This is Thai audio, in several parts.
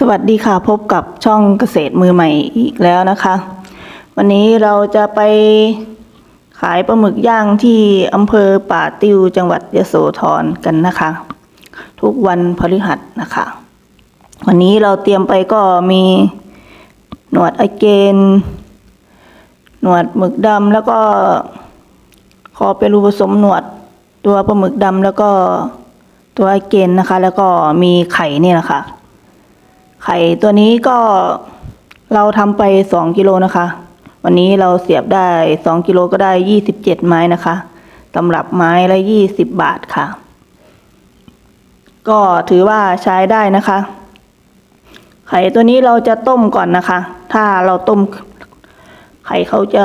สวัสดีค่ะพบกับช่องเกษตรมือใหม่อีกแล้วนะคะ วันนี้เราจะไปขายปลาหมึกย่างที่อำเภอป่าติวจังหวัดยโสธรกันนะคะ ทุกวันพฤหัสนะคะ วันนี้เราเตรียมไปก็มีหนวดไอเกน หนวดหมึกดำแล้วก็ขอเปรูผสมหนวดตัวปลาหมึกดำแล้วก็ตัวไอเกนนะคะ แล้วก็มีไข่นี่แหละค่ะ ไข่ตัวนี้ก็เราทำไปสองกิโลนะคะ วันนี้เราเสียบได้สองกิโลก็ได้ยี่สิบเจ็ดไม้นะคะสำหรับไม้ละยี่สิบบาทค่ะ ก็ถือว่าใช้ได้นะคะ ไข่ตัวนี้เราจะต้มก่อนนะคะ ถ้าเราต้มไข่เขาจะ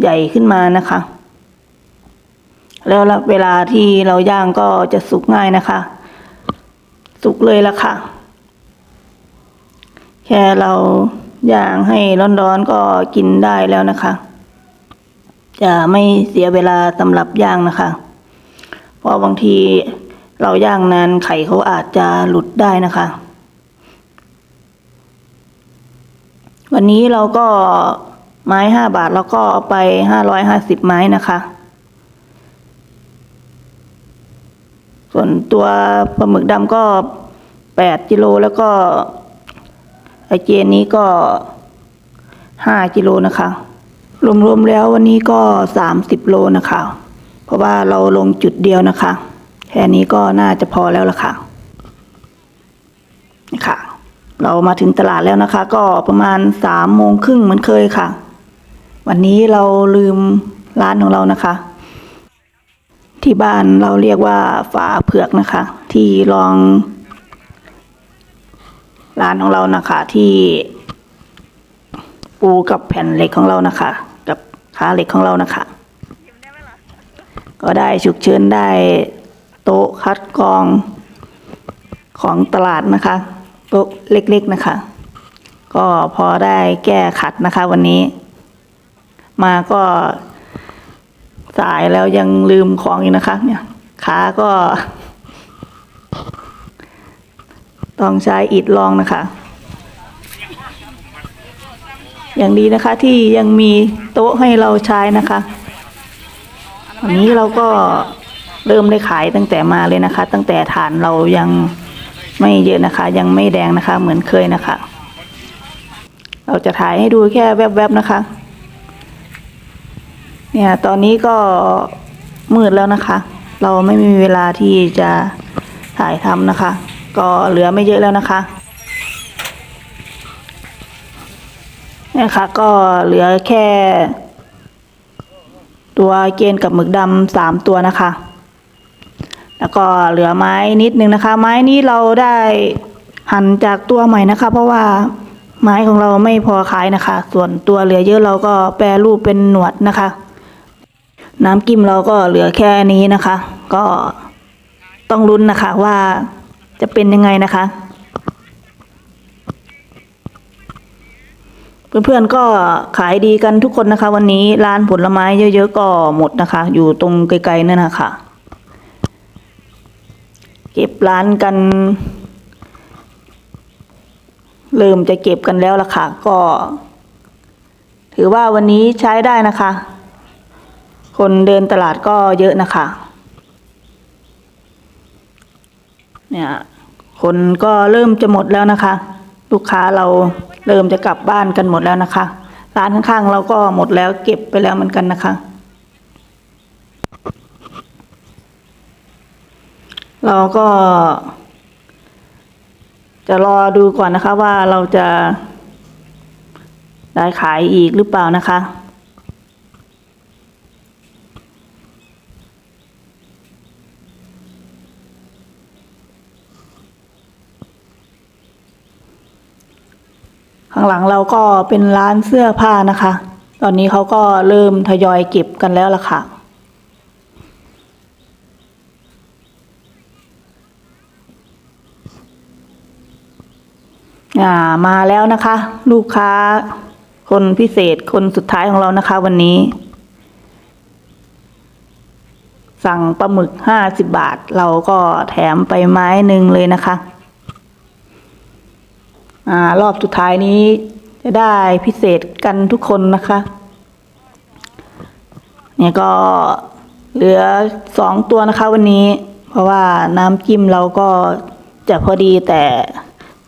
ใหญ่ขึ้นมานะคะ แล้วเวลาที่เราย่างก็จะสุกง่ายนะคะ สุกเลยละค่ะ แค่เราย่างให้ร้อนๆก็กินได้แล้วนะคะ จะไม่เสียเวลาสำหรับย่างนะคะ เพราะบางทีเราย่างนานไข่เขาอาจจะหลุดได้นะคะ วันนี้เราก็ไม้ห้าบาทแล้วก็เอาไปห้าร้อยห้าสิบไม้นะคะ ส่วนตัวปลาหมึกดำก็แปดกิโลแล้วก็ ไอเจนนี้ก็ห้ากิโลนะคะ รวมๆแล้ววันนี้ก็สามสิบโลนะคะ เพราะว่าเราลงจุดเดียวนะคะ แค่นี้ก็น่าจะพอแล้วละค่ะนะค่ะ เรามาถึงตลาดแล้วนะคะ ก็ประมาณสามโมงครึ่งเหมือนเคยค่ะ วันนี้เราลืมร้านของเรานะคะ ที่บ้านเราเรียกว่าฝาเผือกนะคะ ที่รอง ร้านของเรานะคะ ที่ปูกับแผ่นเหล็กของเรานะคะ กับขาเหล็กของเรานะคะ ก็ได้ฉุกเฉินได้โต๊ะคัดกรองของตลาดนะคะโต๊ะเล็กๆนะคะ ก็พอได้แก้ขัดนะคะวันนี้ มาก็สายแล้วยังลืมของอีกนะคะ เนี่ยขาก็ ต้องใช้อิฐรองนะคะ อย่างดีนะคะที่ยังมีโต๊ะให้เราใช้นะคะวันนี้เราก็เริ่มได้ขายตั้งแต่มาเลยนะคะ ตั้งแต่ฐานเรายังไม่เยอะนะคะ ยังไม่แดงนะคะ เหมือนเคยนะคะ เราจะถ่ายให้ดูแค่แวบๆนะคะ เนี่ยตอนนี้ก็มืดแล้วนะคะ เราไม่มีเวลาที่จะถ่ายทำนะคะ ก็เหลือไม่เยอะแล้วนะคะนี่ค่ะก็เหลือแค่ ตัวเกณฑ์กับหมึกดำสามตัวนะคะ แล้วก็เหลือไม้นิดนึงนะคะ ไม้นี้เราได้หั่นจากตัวใหม่นะคะ เพราะว่าไม้ของเราไม่พอขายนะคะ ส่วนตัวเหลือเยอะเราก็แปรรูปเป็นหนวดนะคะ น้ำกิ้มเราก็เหลือแค่นี้นะคะ ก็ต้องลุ้นนะคะว่า จะเป็นยังไงนะคะ เพื่อนๆก็ขายดีกันทุกคนนะคะ วันนี้ร้านผลไม้เยอะๆก็หมดนะคะ อยู่ตรงไกลๆนั่นนะคะเก็บร้านกัน เริ่มจะเก็บกันแล้วล่ะค่ะ ก็ ถือว่าวันนี้ใช้ได้นะคะ คนเดินตลาดก็เยอะนะคะ เนี่ยคนก็เริ่มจะหมดแล้วนะคะ ลูกค้าเราเริ่มจะกลับบ้านกันหมดแล้วนะคะ ร้านข้างๆเราก็หมดแล้วเก็บไปแล้วเหมือนกันนะคะ เราก็ จะรอดูก่อนนะคะว่าเราจะได้ขายอีกหรือเปล่านะคะ ข้างหลังเราก็เป็นร้านเสื้อผ้านะคะ ตอนนี้เขาก็เริ่มทยอยเก็บกันแล้วล่ะค่ะอ่ามาแล้วนะคะ ลูกค้า คนพิเศษคนสุดท้ายของเรานะคะ วันนี้ สั่งปลาหมึกห้าสิบบาท เราก็แถมไปไม้หนึ่งเลยนะคะ อารอบสุดท้ายนี้จะได้พิเศษกันทุกคนนะคะ เนี่ยก็เหลือสองตัวนะคะวันนี้ เพราะว่าน้ำจิ้มเราก็จะพอดีแต่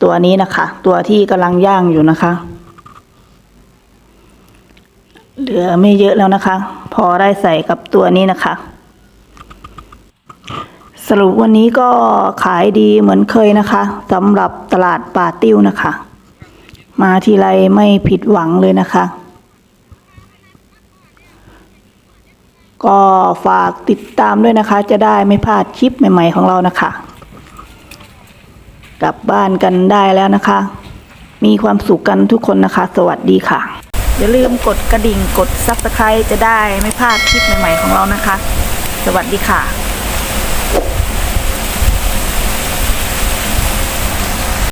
ตัวนี้นะคะ ตัวที่กำลังย่างอยู่นะคะ เหลือไม่เยอะแล้วนะคะ พอได้ใส่กับตัวนี้นะคะ สรุปวันนี้ก็ขายดีเหมือนเคยนะคะสำหรับตลาดป่าติ้วนะคะ มาทีไรไม่ผิดหวังเลยนะคะ ก็ฝากติดตามด้วยนะคะ จะได้ไม่พลาดคลิปใหม่ ๆของเรานะคะ กลับบ้านกันได้แล้วนะคะ มีความสุขกันทุกคนนะคะ สวัสดีค่ะ อย่าลืมกดกระดิ่งกดซับสไครต์จะได้ไม่พลาดคลิปใหม่ ๆ ของเรานะคะ สวัสดีค่ะ